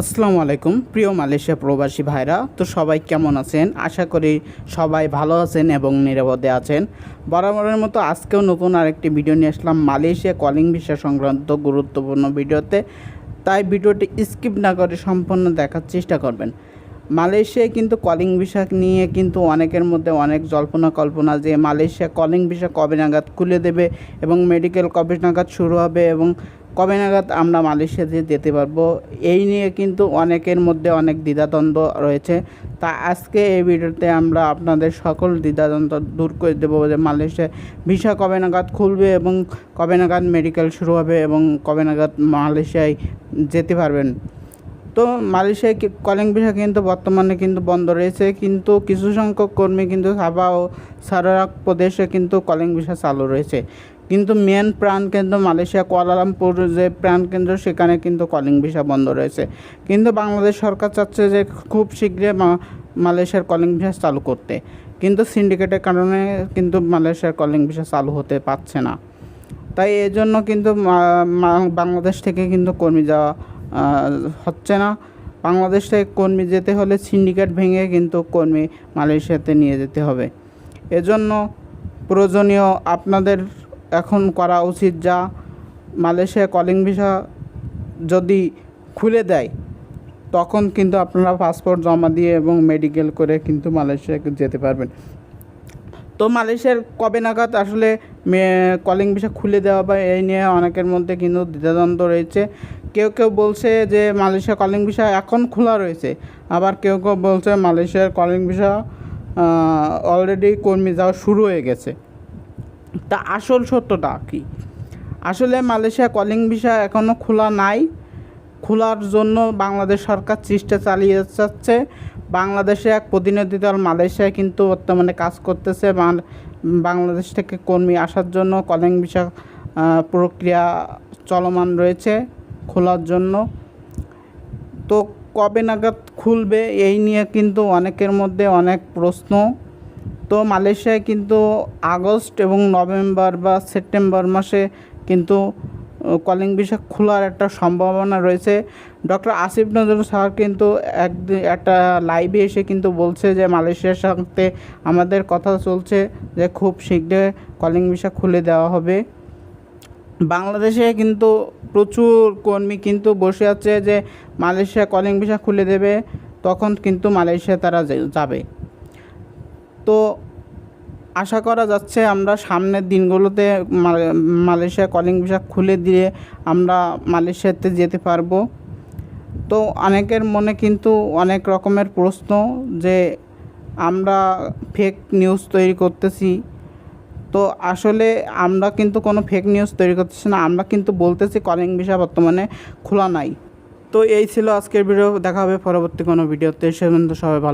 আসসালামু আলাইকুম। প্রিয় মালয়েশিয়া প্রবাসী ভাইরা, তো সবাই কেমন আছেন? আশা করি সবাই ভালো আছেন এবং নিরাপদে আছেন। বরাবরের মতো আজকেও নতুন আরেকটি ভিডিও নিয়ে আসলাম মালয়েশিয়া কলিং ভিসা সংক্রান্ত গুরুত্বপূর্ণ ভিডিওতে। তাই ভিডিওটি স্কিপ না করে সম্পূর্ণ দেখার চেষ্টা করবেন। মালয়েশিয়ায় কিন্তু কলিং ভিসা নিয়ে কিন্তু অনেকের মধ্যে অনেক জল্পনা কল্পনা যে মালয়েশিয়া কলিং ভিসা কবে নাগাদ খুলে দেবে এবং মেডিকেল কবে নাগাদ শুরু হবে এবং কবে নাগাদ আমরা মালয়েশিয়াতে যেতে পারব? এই নিয়ে কিন্তু অনেকের মধ্যে অনেক দ্বিধাদ্বন্দ্ব রয়েছে। তা আজকে এই ভিডিওতে আমরা আপনাদের সকল দ্বিধাদ্বন্দ্ব দূর করে দেবো যে মালয়েশিয়া ভিসা কবে নাগাদ খুলবে এবং কবে নাগাদ মেডিকেল শুরু হবে এবং কবে নাগাদ মালয়েশিয়ায় যেতে পারবেন। তো মালয়েশিয়ায় কলিং ভিসা কিন্তু বর্তমানে কিন্তু বন্ধ রয়েছে, কিন্তু কিছু সংখ্যক কর্মী কিন্তু সাবা ও সারাক প্রদেশে কিন্তু কলিং ভিসা চালু রয়েছে। কিন্তু মেন প্রাণ কেন্দ্র মালয়েশিয়া, কুয়ালালামপুর যে প্রাণ কেন্দ্র, সেখানে কিন্তু কলিং ভিসা বন্ধ রয়েছে। কিন্তু বাংলাদেশ সরকার চাচ্ছে যে খুব শীঘ্রই মালয়েশিয়ার কলিং ভিসা চালু করতে। কিন্তু সিন্ডিকেটের কারণে কিন্তু মালয়েশিয়ার কলিং ভিসা চালু হতে পারছে না। তাই এই জন্য কিন্তু বাংলাদেশ থেকে কিন্তু কর্মী যাওয়া হচ্ছে না। বাংলাদেশ থেকে কর্মী যেতে হলে সিন্ডিকেট ভেঙে কিন্তু কর্মী মালয়েশিয়াতে নিয়ে যেতে হবে। এজন্য প্রয়োজনীয় আপনাদের এখন করা উচিত যা মালয়েশিয়া কলিং ভিসা যদি খুলে দেয়, তখন কিন্তু আপনারা পাসপোর্ট জমা দিয়ে এবং মেডিকেল করে কিন্তু মালয়েশিয়াকে যেতে পারবেন। তো মালয়েশিয়ার কবে নাগাদ আসলে কলিং ভিসা খুলে দেওয়া বা এই নিয়ে অনেকের মধ্যে কিন্তু দ্বিধাদ্বন্দ্ব রয়েছে। কেউ কেউ বলছে যে মালয়েশিয়া কলিং ভিসা এখন খোলা রয়েছে, আবার কেউ কেউ বলছে মালয়েশিয়ার কলিং ভিসা অলরেডি কর্মী যাওয়া শুরু হয়ে গেছে। তা আসল সত্যটা কি? আসলে মালয়েশিয়া কলিং ভিসা এখনও খোলা নাই। খোলার জন্য বাংলাদেশ সরকার চেষ্টা চালিয়ে যাচ্ছে। বাংলাদেশে এক প্রতিনিধি দল মালয়েশিয়ায় কিন্তু বর্তমানে কাজ করতেছে। বাংলাদেশ থেকে কর্মী আসার জন্য কলিং ভিসা প্রক্রিয়া চলমান রয়েছে খোলার জন্য। তো কবে নাগাদ খুলবে এই নিয়ে কিন্তু অনেকের মধ্যে অনেক প্রশ্ন। তো মালয়েশিয়ায় কিন্তু আগস্ট এবং নভেম্বর বা সেপ্টেম্বর মাসে কিন্তু কলিং ভিসা খোলার একটা সম্ভাবনা রয়েছে। ডক্টর আসিফ নজরুল স্যার কিন্তু একদিন একটা লাইভে এসে কিন্তু বলছে যে, মালয়েশিয়ার সাথে আমাদের কথা চলছে যে, খুব শীঘ্রই কলিং ভিসা খুলে দেওয়া হবে। বাংলাদেশে কিন্তু প্রচুর কর্মী কিন্তু বসে আছে যে, মালয়েশিয়া কলিং ভিসা খুলে দেবে, তখন কিন্তু মালয়েশিয়া তারা যাবে। আশা করা যাচ্ছে আমরা সামনের দিনগুলোতে মাল- মালয়েশিয়া কলিং ভিসা খুলে দিয়ে আমরা মালয়েশিয়াতে যেতে পারব। তো অনেকের মনে কিন্তু অনেক রকমের প্রশ্ন যে আমরা ফেক নিউজ তৈরি করতেছি। তো আসলে আমরা কিন্তু কোনো ফেক নিউজ তৈরি করতেছি না, আমরা কিন্তু বলতেছি কলিং ভিসা বর্তমানে খোলা নাই। তো এই ছিল আজকের ভিডিও, দেখা হবে পরবর্তী কোনো ভিডিওতে। সে সবাই ভালো